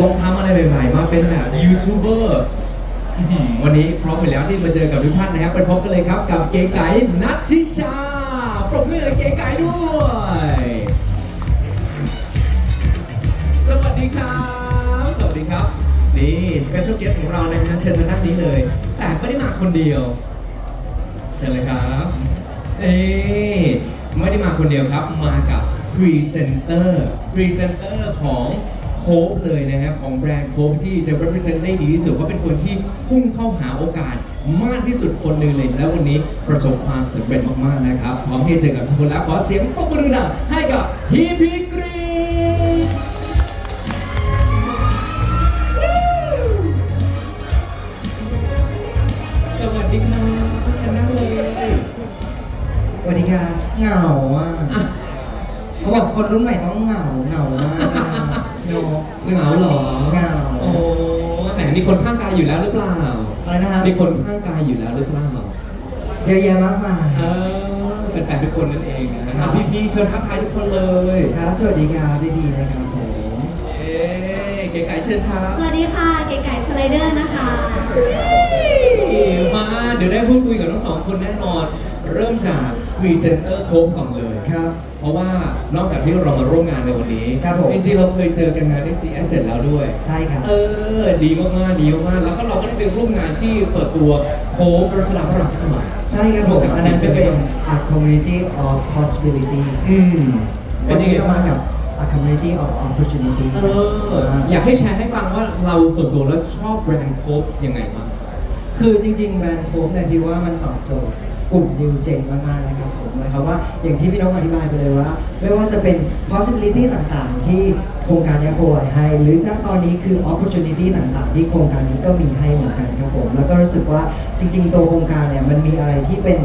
ลองทำอะไรใหม่ๆ มาเป็นแบบยูทูบเบอร์วันนี้พร้อมไปแล้วที่มาเจอกับทุกท่านนะครับไปพบกันเลยครับกับเก๋ไก่นัททิชาปรบมือให้เก๋ไก่ด้วย สวัสดีครับ สวัสดีครับ นี่ special guest ของเรานะฮะเชิญมาด้านนี้เลย แต่ไม่ได้มาคนเดียว เชิญเลยครับเอ้ไม่ได้มาคนเดียวครับ มากับพรีเซนเตอร์พรีเซนเตอร์ของ โค้กเลยนะฮะของแบรนด์โค้กที่จะ represent ได้ดีที่สุดเพราะเป็นคนที่พุ่งเข้าหาโอกาสมากที่สุดคนหนึ่งเลย แล้ววันนี้ประสบความสำเร็จมากๆนะครับ พร้อมที่จะเจอกับทุกคนแล้วขอเสียงปรบมือดังๆให้กับฮีพีกรีน สวัสดีครับชนะเลยสวัสดีครับเหงาอะ เขาบอกคนรุ่นใหม่ต้องเหงาเหงามากอะ โนเหงาเหรอเหงาโอ้แหมมีคนข้างกายอยู่แล้วหรือเปล่าอะไรนะครับมีคนข้างกายอยู่แล้วหรือเปล่าเยอะแยะมากมายเออเป็นแฟนทุกคนนั่นเองนะครับพี่พี่ๆเชิญทักทายทุกคนเลยครับสวัสดีครับพี่พีนะครับผมเอ๊เก๋ไก่เชิญครับสวัสดีค่ะเก๋ไก่สไลเดอร์นะคะมาเดี๋ยวได้พูดคุยกับทั้งสองคนแน่นอน เริ่มจากพรีเซนเตอร์โค้กก่อนเลยครับเพ ราะว่านอกจากที่เรามาร่วมงานในวันนี้ครับผม จริงๆเราเคยเจอกันงานที่ CS เสร็จแล้วด้วย ใช่ครับ เออ ดีมากๆดีมากๆแล้วก็เราก็ได้ไปร่วมงานที่เปิดตัวโค้กรัชดาพระรามห้ามา ใช่ครับผมอันนั้นจะเป็น a community of possibility อืมเป็วันนยังนี้ไง เราบ้างมากับ a community of opportunity เออ อยากให้แชร์ให้ฟังว่าเราส่วนตัวแล้วชอบแบรนด์โค้กยังไงบ้าง คือจริงๆ แบรนด์โค้กเนี่ยพี่ว่ามันตอบโจทย์ กลุ่มนิวเจนมากๆนะครับผมหมายความว่าอย่างที่พี่น้องอธิบายไปเลยว่า ไม่ว่าจะเป็น possibility ต่างๆ ที่โครงการเนี้โคไว้ให้ หรือณตอนนี้คือ opportunity ต่างๆ ที่โครงการนี้ก็มีให้เหมือนกันครับผมแล้วก็รู้สึกว่าจริง ๆ ตัวโครงการเนี่ยมันมีอะไรที่เป็น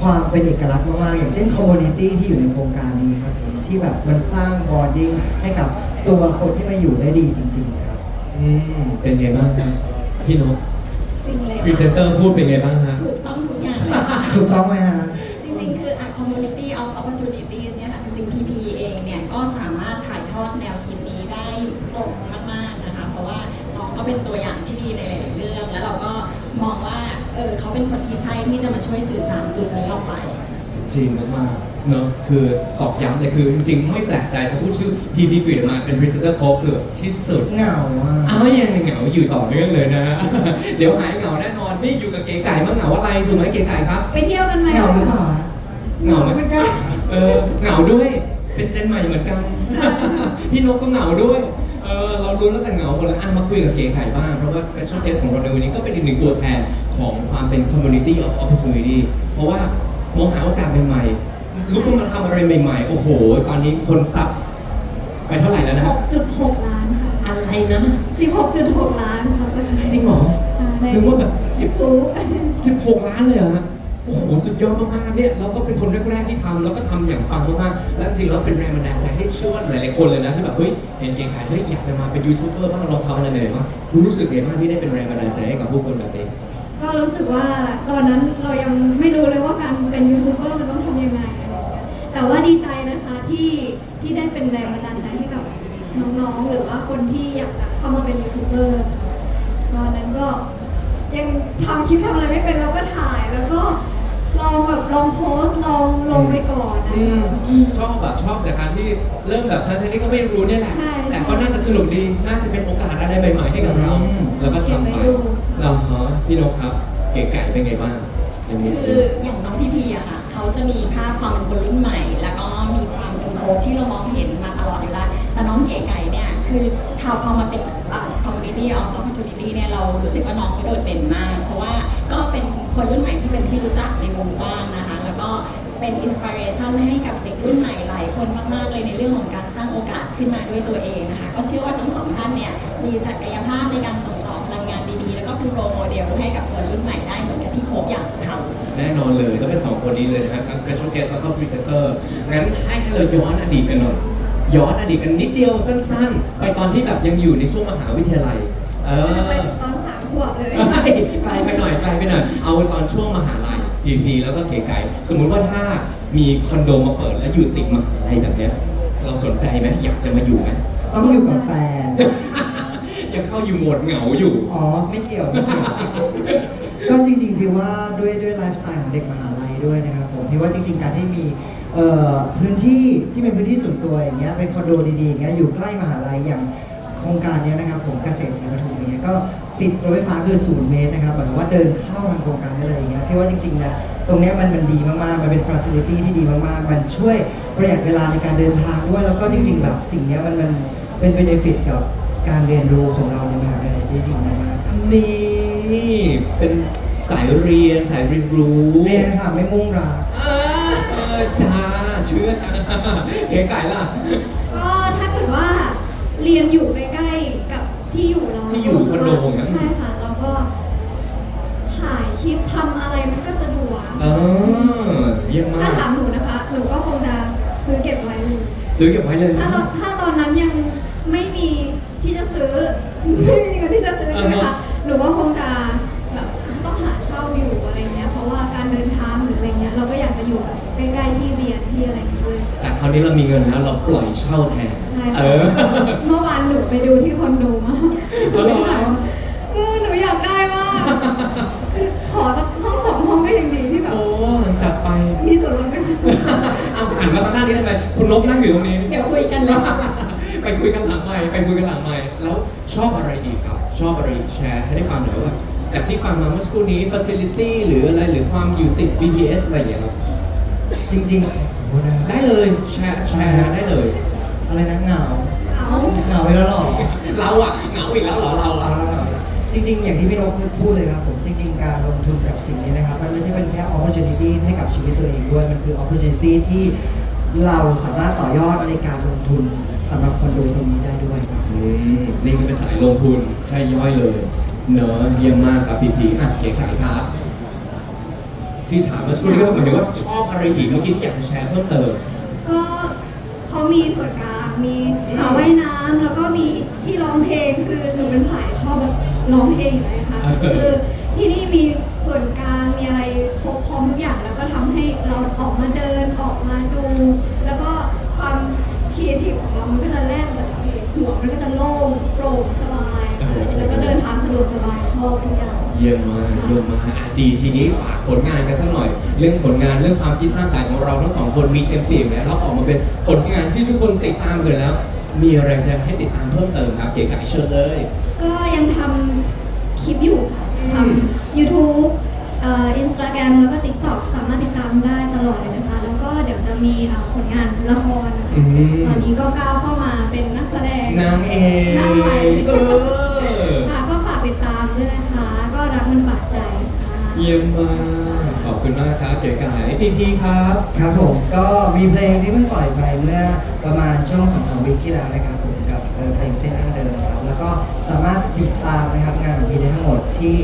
ความเป็นเอกลักษณ์มากๆ อย่างเช่น community ที่อยู่ในโครงการนี้ครับผมที่แบบมันสร้าง bonding ให้กับตัวคนที่มาอยู่ได้ดีจริง ๆ ครับ อืมเป็นไงบ้างครับพี่นกจริงเลยพรีเซนเตอร์พูดเป็นไงบ้างฮะ ถูกต้องไหมฮะ จริงๆ คือ a community of opportunities เนี่ยค่ะ จริงๆ PP เองเนี่ย ก็สามารถถ่ายทอดแนวคิดนี้ได้ตรงมากๆ นะคะ เพราะว่าน้องก็เป็นตัวอย่างที่ดีในหลายๆเรื่อง แล้วเราก็มองว่า เออเขาเป็นคนที่ใช่ที่จะมาช่วยสื่อสารจุดนี้ออกไป จริงมากๆ เนอะคือตอกย้ำเลยคือจริงๆ ไม่แปลกใจเพราะพูดชื่อพีพีกรีดมาเป็นพรีเซนเตอร์โค้กคือแบบที่สุด เหงาอะอ้าวยังเหงาอยู่ต่อเนื่องเลยนะ เดี๋ยวหายเหงาแน่นอนนี่อยู่กับเก๋ไก่มาเหงาอะไรถูกไหมเก๋ไก่ครับ ไปเที่ยวกันไหมเหงาหรือเปล่าฮะเหงาไหม เหมือนกัน เออเหงาด้วย เป็นเจนใหม่เหมือนกัน พี่นกก็เหงาด้วย เออเรารู้แล้วแต่เหงาหมดแล้วอะมาคุยกับเก๋ไก่บ้าง เพราะว่า special guest ของเราในวันนี้ก็เป็นอีกหนึ่งตัวแทนของความเป็น community of opportunity เพราะว่ามองหาโอกาสใหม่ๆ ลุกขึ้นมาทำอะไรใหม่ๆ โอ้โห ตอนนี้คนซับไปเท่าไหร่แล้วนะ 6.6 ล้านค่ะ อะไรนะ 16.6 ล้านซับสไครต์จริงเหรอในนึกว่าแบบสิบฟู16ล้านเลยเหรอฮะโอ้โห สุดยอดมากๆ เนี่ย เราก็เป็นคนแรกๆที่ทำแล้วก็ทำอย่างปังมากๆ แล้วจริงๆเราเป็นแรงบันดาลใจให้เชื่อว่าหลายๆคนเลยนะที่แบบ เฮ้ย เห็นเก่งขายเฮ้ย อยากจะมาเป็นยูทูบเบอร์บ้างลองทำอะไรใหม่ๆบ้างรู้สึกไงบ้างที่ได้เป็นแรงบันดาลใจให้กับผู้คนแบบนี้ ก็รู้สึกว่าตอนนั้นเรายังไม่รู้เลยว่าการเป็นยูทูบเบอร์มันต้องทำยังไง แต่ว่าดีใจนะคะที่ที่ได้เป็นแรงบันดาลใจให้กับน้องๆ หรือว่าคนที่อยากจะเข้ามาเป็นยูทูบเบอร์ตอนนั้นก็ยังทำคลิปทำอะไรไม่เป็นเราก็ถ่ายแล้วก็ลองแบบลองโพสต์ลองลงไปก่อนนะอืมอืมชอบอะชอบจากการที่เริ่มแบบทั้งๆที่ก็ไม่รู้เนี่ยแหละใช่ แต่ก็น่าจะสนุกดีน่าจะเป็นโอกาสอะไรใหม่ๆให้กับเราอืมแล้วก็ทำไปเก็บไว้ดูเราฮะพี่นกครับ เก๋ไก่เป็นไงบ้างในมุมคืนี้ออย่างน้องพี่พีอะค่ะเขา จะมีภาพความเป็นคนรุ่นใหม่ แล้วก็มีความเป็นโค้ชที่เรามองเห็นมาตลอดอยู่แล้วแต่น้องเก๋ไก่เนี่ยคือทาวพอมาเป็นอ่า community of opportunity เนี่ยเรารู้สึกว่าน้องเขาโดดเด่นมาก เพราะว่าก็เป็นคนรุ่นใหม่ที่เป็นที่รู้จักในวงกว้างนะคะ แล้วก็เป็นอินสปิเรชันให้กับเด็กรุ่นใหม่หลายคนมากๆเลยในเรื่องของการสร้างโอกาสขึ้นมาด้วยตัวเองนะคะ ก็เชื่อว่าทั้งสองท่านเนี่ยมีศักยภาพในการส่ ก็เป็นโรโมเดลให้กับคนรุ่นใหม่ได้เหมือนกับที่โคบอยากจะทำแน่นอนเลยต้องเป็นสองคนนี้เลยนะครับทั้ง special guest แล้วก็ presenter งั้นให้เราย้อนอดีตกันหน่อยย้อนอดีตกันนิดเดียวสั้นๆ ไปตอนที่แบบยังอยู่ในช่วงมหาวิทยาลัย เออจะไปตอนสามขวบเลยไกลไปหน่อยไกลไปหน่อยเอาไปตอนช่วงมหาลัยพีพีแล้วก็เก๋ไก่สมมุติว่าถ้ามีคอนโดมาเปิดแล้วอยู่ติดมหาลัยแบบเนี้ยเราสนใจไหมอยากจะมาอยู่ไหมต้องอยู่กับแฟน ยังเข้าอยู่โหมดเหงาอยู่ อ๋อ ไม่เกี่ยวไม่เกี่ยวก็จริงๆพี่ว่าด้วยด้วยไลฟ์สไตล์ของเด็กมหาลัยด้วยนะครับผมพี่ว่าจริง ๆ การที่มีเอ่อพื้นที่ที่เป็นพื้นที่ส่วนตัวอย่างเงี้ยเป็นคอนโดดีๆอย่างเงี้ยอยู่ใกล้มหาลัยอย่างโครงการเนี้ยนะครับผมเกษตรศรีปทุมอย่างเงี้ยก็ติดรถไฟฟ้าคือศูนย์เมตรนะครับหมายความว่าเดินเข้าทางโครงการได้เลยอย่างเงี้ยพี่ว่าจริงๆนะตรงเนี้ยมันมันดีมากๆ มันเป็นฟ a ซิลิตี้ที่ดีมากๆ มันช่วยประหยัดเวลาในการเดินทางด้วยแล้วก็จริง ๆ แบบสิ่งเนี้ยมันมันเป็นเบนฟิตกับ การเรียนรู้ของเราในมหาลัยได้ดีมากๆนี่เป็นสายเรียนสายเรียนรู้เรียนค่ะไม่มุ่งรัก เออจ้าเชื่อจ้าเก๋ไก่ล่ะ ก็ถ้าเกิดว่าเรียนอยู่ใกล้ๆกับที่อยู่เราที่อยู่คอนโดอย่างนั้น ใช่ค่ะเราก็ ถ่ายคลิปทำอะไรมันก็สะดวก เออเยี่ยมมาถ้ากถามหนูนะคะ หนูก็คงจะซื้อเก็บไว้เลย ซื้อเก็บไว้เลยถ้าตอนถ้าตอนนั้นยังไม่มีที่จะซื้อ ไม่มีเงินที่จะซื้อใช่ ไหมอ่าคะฮะหนูก็คงจะแบบต้องหาเช่าอยู่อะไรเงี้ยเพราะว่าการเดินทางหรืออะไรเงี้ยเราก็อยากจะอยู่แบบใกล้ๆที่เรียนที่อะไรอย่างเงี้ยด้วย แต่คราวนี้เรามีเงินแล้วเราปล่อยเช่าแทนใช่เอค่ะอเมื่อวานหนูไปดูที่คอนโดมาอ๋อเหรอเออหนูอยากได้มากคือขอสักห้องสองห้องก็ยังดีที่แบบ โอ้จัดไป มีส่วนลดไหมคะเอาหันมาทางด้านนี้ทำไมคุณนกนั่งอยู่ตรงนี้ เดี๋ยวคุยกันเลย ไปคุยกันหลังใหม่ไปคุยกันหลังใหม่แล้วชอบอะไรอีกครับ ชอบอะไรอีกแชร์ให้ได้ฟังหน่อยว่า จากที่ฟังมาเมื่อสักครู่นี้ facility หรืออะไรหรือความอยู่ติด BTS อะไรอย่างเงี้ยครับจริงๆโอ้โหนะได้เลยแชร์แชร์ได้เลย อะไรนะเหงาเอาเหงาไปแล้วเหรอเราอะเหงาอีกแล้วเหรอเราเอาอะแล้วเหงาแล้วจริง ๆ อย่างที่พี่นกพูดเลยครับผมจริง ๆ การลงทุนกับสิ่งนี้นะครับมันไม่ใช่เป็นแค่ opportunity ให้กับชีวิตตัวเองด้วยมันคือ opportunity ที่เราสามารถต่อยอดในการลงทุนสำหรับคอนโดตรงนี้ นี่ก็เป็นสายลงทุนใช่ย่อยเลย เนอะเยี่ยมมากครับพีพีอะเก๋ไก่ครับ ที่ถามเมื่อสักครู่นี้ก็หมายถึงว่าชอบอะไรอีกเมื่อกี้ที่อยากจะแชร์เพิ่มเติม ก็เขามีส่วนกลางมีสระว่ายน้ำแล้วก็มีที่ร้องเพลงคือหนูเป็นสายชอบแบบร้องเพลงอยู่เลยค่ะเออคือที่นี่มีส่วนกลางมีอะไรครบพร้อมทุกอย่างแล้วก็ทำให้เราออก เยี่ยมมากเยี่ยมมากดีทีนี้ฝากผลงานกันสักหน่อย เรื่องผลงานเรื่องความคิดสร้างสรรค์ของเราทั้งสองคนมีเต็มเปี่ยมแล้วเราออกมาเป็นผลงานที่ทุกคนติดตามกันแล้ว มีอะไรจะให้ติดตามเพิ่มเติมครับ เก๋ไก่เชิญเลย ก็ คุณมากครับ เก๋ไก่พีพีครับ ครับผมก็มีเพลงที่เพิ่งปล่อยไปเมื่อประมาณช่วงสองสามวีคที่แล้วนะครับผมกับเออเพลงเส้นเรื่องเดิมครับแล้วก็สามารถติดตามนะครับงานของพีได้ทั้งหมดที่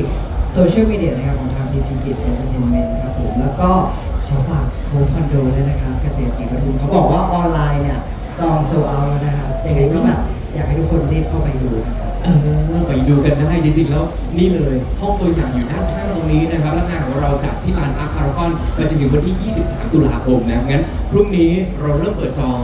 โซเชียลมีเดียนะครับของทางพีพีกิจเอนเตอร์เทนเมนต์ครับผมแล้วก็ขอฝากโค้ดคอนโดด้วยนะครับเกษตรศรีปทุมเขาบอกว่าออนไลน์เนี่ยจองโซเอาแล้วนะครับยังไงก็แบบอยากให้ทุกคนรีบเข้าไปดูนะครับ เออไปดูกันได้จริงๆแล้วนี่เลยห้องตัวอย่างอยู่ด้านข้างตรงนี้นะครับและงานของเราจัดที่ลานอาร์คพารากอนไปจนถึงวันที่ 23 ตุลาคมนะงั้นพรุ่งนี้เราเริ่มเปิดจอง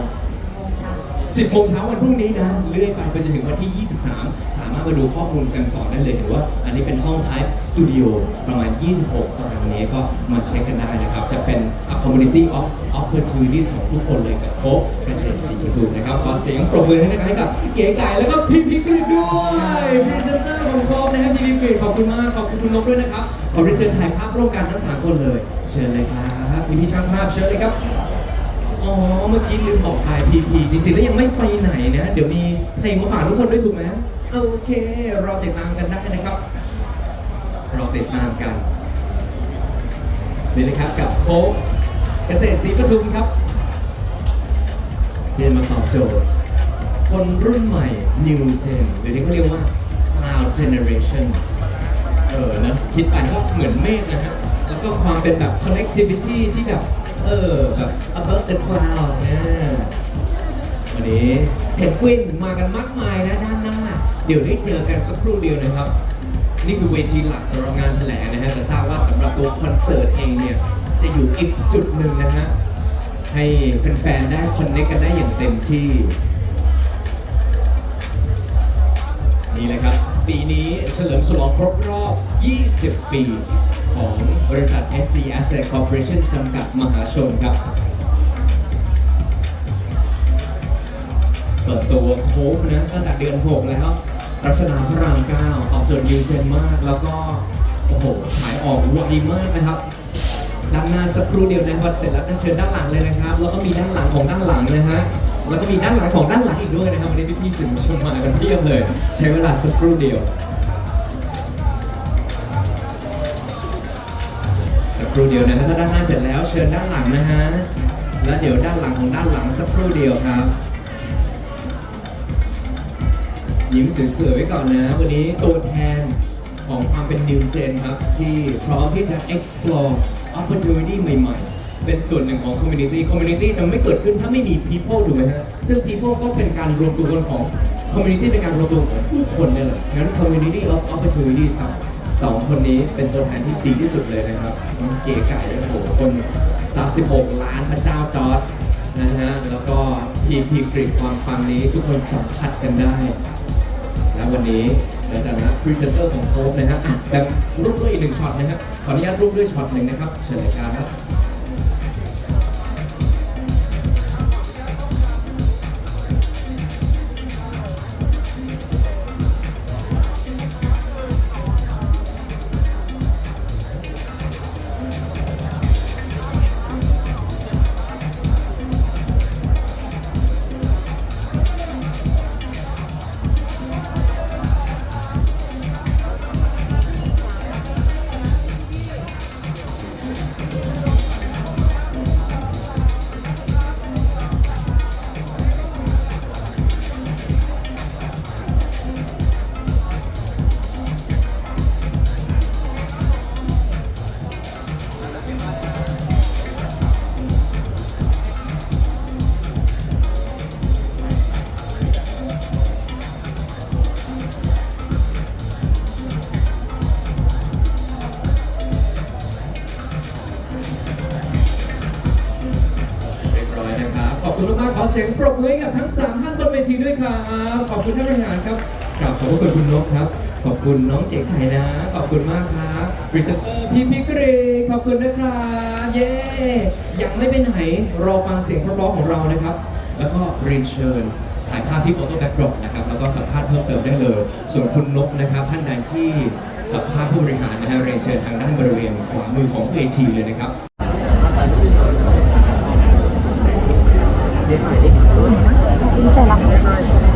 10โมงเช้าวันพรุ่งนี้นะเลื่อยไปไปจนถึงวันที่ 23สามารถมาดูข้อมูลกันต่อได้เลยหรือว่าอันนี้เป็นห้อง Type Studio ประมาณ 26 ตารางเมตรก็มาเช็คกันได้นะครับ จะเป็น a community of opportunities ของทุกคนเลยกับโค้ชเกษตรศรีปทุมนะครับขอเสียงปรบมือให้นะครับให้กับเก๋ไก่แล้วก็พี่พิกฤตด้วยพรีเซนเตอร์ของโค้ชนะครับพี่พิกฤตขอบคุณมากขอบคุณคุณนกด้วยนะครับขอเรียนเชิญถ่ายภาพร่วมกันทั้งสามคนเลย เชิญเลยครับพี่พี่ช่างภาพเชิญเลยครับอ๋อเมื่อกี้ลืมบอกไปพีพีจริงๆแล้วยังไม่ไปไหนนะ เดี๋ยวมีเพลงมาฝากทุกคนด้วยถูกไหม โอเครอติดตามกันได้นะครับรอติดตามกันนี่นะครับกับโค้กเกษตรศรีปทุมครับที่จะมาตอบโจทย์ คนรุ่นใหม่ New Gen หรือที่เขาเรียกว่า Cloud Generation เออนะคิดไปก็เหมือนเมฆนะฮะ แล้วก็ความเป็นแบบ connectivity ที่แบบ เออ แบบ above the cloud นะวันนี้เพนกวินมากันมากมายนะด้านหน้า เดี๋ยวได้เจอกันสักครู่เดียวนะครับ นี่คือเวทีหลักสำหรับงานแถลงนะฮะแต่ทราบว่าสำหรับตัวคอนเสิร์ตเองเนี่ยจะอยู่อีกจุดหนึ่งนะฮะให้แฟนๆได้คอนเนคกันได้อย่างเต็มที่ นี่เลยครับ ปีนี้เฉลิมฉลองครบรอบ 20 ปี ของบริษัท SC Asset Corporation จำกัดมหาชนครับเปิดตัวโค้กนะตั้งแต่เดือน 6 แล้ว รัชดาพระราม9ตอบโจทย์นิวเจนมาก แล้วก็โอ้โหขายออกไวมากนะครับด้านหน้าสักครู่เดียวนะครับเสร็จแล้วเชิญด้านหลังเลยนะครับ แล้วก็มีด้านหลังของด้านหลังนะฮะแล้วก็มีด้านหลังของด้านหลังอีกด้วยนะครับวันนี้พี่ๆสื่อมวลชนมากันเพียบเลย ใช้เวลาสักครู่เดียวสักครู่เดียวนะฮะถ้าด้านหน้าเสร็จแล้วเชิญด้านหลังนะฮะแล้วเดี๋ยวด้านหลังของด้านหลังสักครู่เดียวครับ ยิ้มสวยๆไว้ก่อนนะ วันนี้ตัวแทนของความเป็น New Gen ครับ ที่พร้อมที่จะ explore opportunity ใหม่ๆ เป็นส่วนหนึ่งของ community community จะไม่เกิดขึ้นถ้าไม่มี people ถูกไหมฮะ ซึ่ง people ก็เป็นการรวมตัวกันของ community เป็นการรวมตัวของผู้คนเนี่ยแหละงั้น community of opportunities ครับสองคนนี้เป็นตัวแทนที่ดีที่สุดเลยนะครับน้องเก๋ไก่โอ้โหคน 36 ล้านพระเจ้าจอร์ดนะฮะ แล้วก็พีพีกริดความฟังนี้ทุกคนสัมผัสกันได้ วันนี้เราจะนัดพรีเซนเตอร์ของโค้กนะฮะอะแบบรูปด้วยอีกหนึ่งช็อตนะฮะขออนุญาตรูปด้วยช็อตหนึ่งนะครับเชิญเลยครับ ครับขอบคุณมากๆขอเสียงปรบมือให้กับทั้ง 3 ท่านบนเวทีด้วยครับ ขอบคุณท่านบริหารครับกราบขอบพระคุณคุณนกครับ ขอบคุณน้องเก๋ไก่นะ ขอบคุณมากครับพรีเซนเตอร์พี่พิกรีขอบคุณนะครับเย้ยังไม่ไปไหนรอฟังเสียงเพราะๆของเรานะครับ แล้วก็เรียนเชิญถ่ายภาพที่โฟโต้แบ็กดรอปนะครับแล้วก็สัมภาษณ์เพิ่มเติมได้เลย ส่วนคุณนกนะครับ ท่านใดที่สัมภาษณ์ผู้บริหารนะฮะเรียนเชิญทางด้านบริเวณขวามือของเวทีเลยนะครับ ใช่ละ